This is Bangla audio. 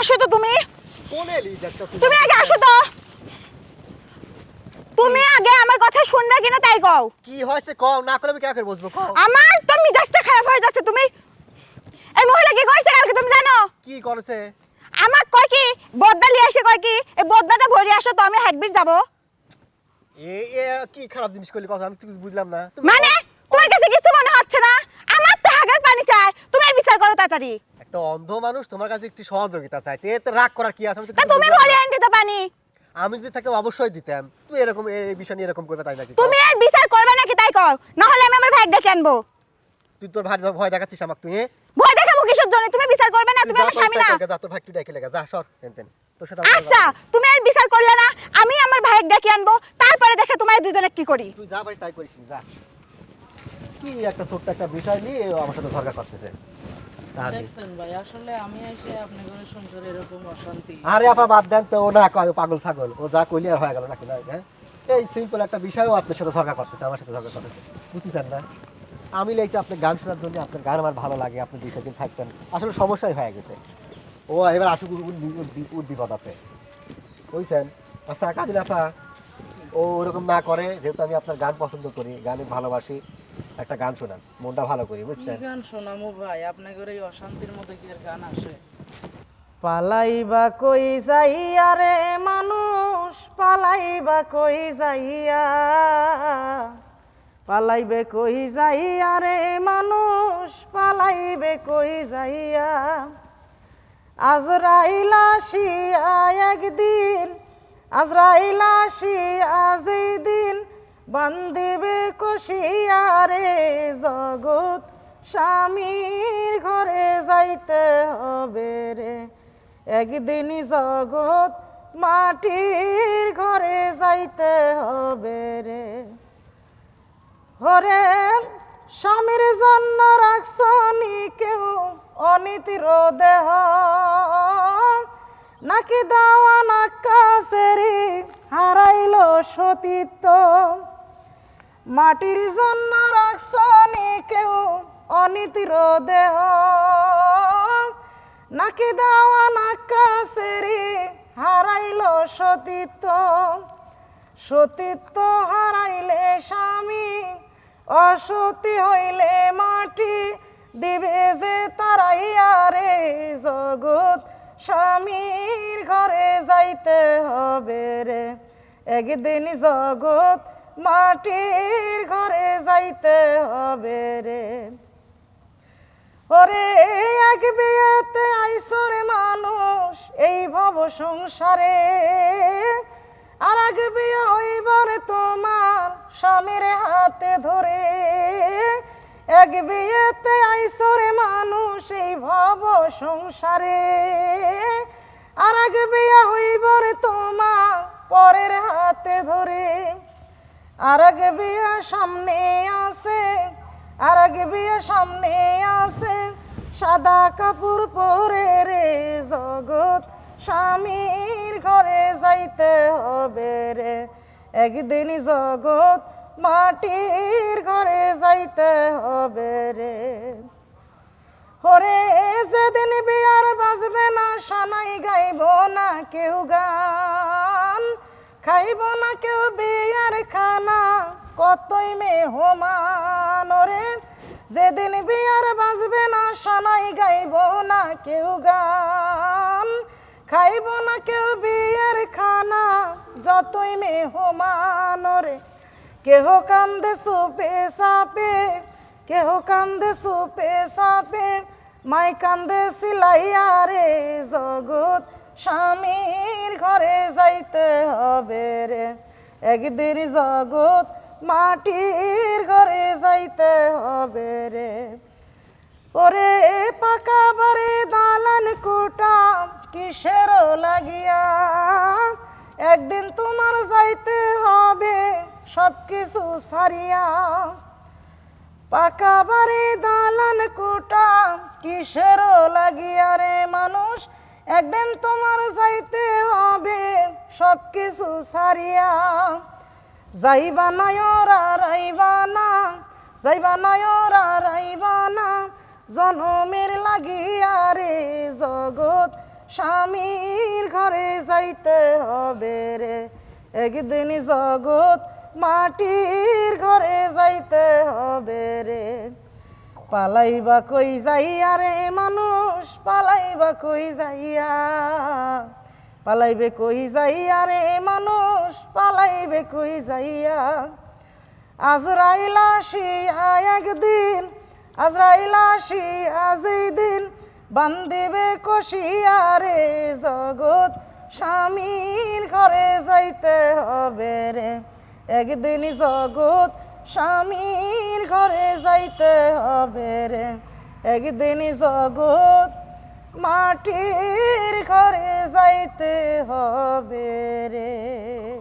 আসো তো তুমি। তুমি আগে আসো তো। তুমি আগে আমার কথা শুনবে কিনা তাই কও। কি হয়েছে কও না করলে আমি কে করে বসবো কও? আমার তো মিজাজটা খারাপ হয়ে যাচ্ছে তুমি এই মহিলা কি কইছে কালকে তুমি জানো? কি করেছে? আমার কয় কি বদদালি এসে কয় কি এই বদনাটা ভরে আসো তো আমি হাইটবিট যাব। এ এ কি খারাপ জিনিস করলি কথা আমি তো বুঝলাম না। মানে তোমার কাছে কিছু মনে হচ্ছে না? আমার তো হাগার পানি চাই তুমি বিচার করো তাড়াতাড়ি। একটা অন্ধ মানুষ তোমার কাছে একটু সহযোগিতা চাইছে এতে রাগ করার কি আছে? আমি তো তা তুমি পানি। আমি যদি থাকে অবশ্যই দিতাম তুই এরকম এই বিষয় নিয়ে এরকম করবে তাই নাকি? তুমি আর বিচার করবে নাকি তাই কও? না হলে আমি আমার ভাই ডেকে আনব? তুই তোর ভাই ভয় দেখাচ্ছিস আমাকে তুই? ভয় দেখাবো কিসের জন্য? তুমি বিচার করবে না তুমি আমার স্বামী না। যা তোর ভাই তুই ডেকে লেগে যা সর তেন। আচ্ছা তুমি আর বিচার করলে না আমি আমার ভাইয়ের ডেকে আনব? তারপরে দেখে তোমার দুজনে কি করি? তুই যা পারিস তাই করিস যা। কি একটা ছোট্ট একটা বিষয় নিয়ে আমার সাথে সরকার করতেছে? আরে আপা বাদ দেন তো ও না কয় পাগল ছাগল। ও যা কইলি আর হয়ে গেল নাকি না হ্যাঁ? এই সিম্পল একটা বিষয়ও আপনার সাথে সরকার করতেছে আমার সাথে সরকার করতেছে। বুঝতেছেন না? আমি লেগেছি আপনার গান শোনার জন্য আপনার গান আমার ভালো লাগে আপনি দুই সেদিন থাকতেন আসলে সমস্যাই হয়ে গেছে। ও এবার উদ- উদ বিপদ আছে। বুঝছেন? আচ্ছা কাজী আপা ও ওরকম না করে যেহেতু আমি আপনার গান পছন্দ করি গানে ভালোবাসি। একটা গান শোনান মনটা ভালো করি কি বুঝছেন গান শোনামু ভাই? আপনার ঘরে এই অশান্তির মধ্যে কি আর গান আসে? পালাইবা কই যাইয়া রে মানুষ পালাইবা কই যাইয়া? পালাইবে কই যাইয়া রে মানুষ পালাইবে কই যাইয়া? আজরাইলা শিয়া একদিন আজরাইলা শিয়া যেদিন বান্দিবে কষিয়া রে জগৎ, স্বামীর ঘরে যাইতে হবে রে। একদিন জগৎ মাটির ঘরে যাইতে হবে রে। হরে, স্বামীর জন্য রাখছনি কেউ অনীতির দেহ। নাকি দাওয়া নাকাশেরি হারাইল সতীত্ব। মাটির জন্য রাখছনি কেউ অনীতির দেহ। নাকি দাওয়া নাকাশেরি হারাইল সতীত্ব? সতীত্ব হারাইলে স্বামী অসতী হইলে মাটি দিবে যে তারাইয়া রে জগৎ। স্বামীর ঘরে যাইতে হবে রে, একদিন জগৎ মাটির ঘরে যাইতে হবে রে। ওরে, এক বিয়েতে আইসর মানুষ এই ভব সংসারে। আর এক বিয়ে তোমার স্বামীর হাতে ধরে। এক বিয়েতে আইসরে মানুষ এই ভব সংসারে। আর এক বিয়ে হইবার তোমার পরের হাতে ধরে। আর বিয়ে সামনে আছে, আর বিয়ে সামনে আছে। সাদা কাপড় পরে রে জগৎ, স্বামীর ঘরে যাইতে হবে রে। একদিন জগৎ মাটির ঘরে যাইতে হবে রে। ওরে যেদিন বিয়ার বাজবে না, সানাই গাইব না কেউ গান, খাইব না কেউ কতই যেদিন বিয়ার বাজবে না সানাই গাইব না কেউ গান। খাইব না কেউ বিয়ের খানা, যতই মেহমান ওরে কেহ কান্দে সুপে সাপে, কেহ কান্দে সুপে সাপে, মাই কান্দে সিলাইয়া রে। জগৎ স্বামীর ঘরে যাইতে হবে রে। একদিন জগৎ মাটির ঘরে যাইতে হবে রে। ওরে পাকা বাড়ি দালান কোটা কিসের লাগিয়া? একদিন তোমার যাইতে হবে সব কিছু সারিয়া। পাকা বাড়ি দালান কোটা কিসের লাগিয়া রে মানুষ? একদিন তোমার যাইতে হবে সব কিছু সারিয়া। যাইবা না যাইবা না। জনমের লাগিয়া রে জগৎ, স্বামীর ঘরে যাইতে হবে রে। একদিন জগৎ মাটির ঘরে যাইতে হবে রে। পালাইবা কই যাইয়া রে মানুষ, পালাইবা কই যাইয়া? পালাইবে কই যাইয়া রে মানুষ, পালাইবে কই যাইয়া? আজরাইল আসিয়া একদিন, আজরাইল আসিয়া যেদিন বান্দিবে কষিয়া রে জগৎ, স্বামীর ঘরে যাইতে হবে রে। একদিন জগৎ, স্বামীর ঘরে যাইতে হবে রে। একদিন জগৎ মাটির ঘরে যাইতে হবে রে।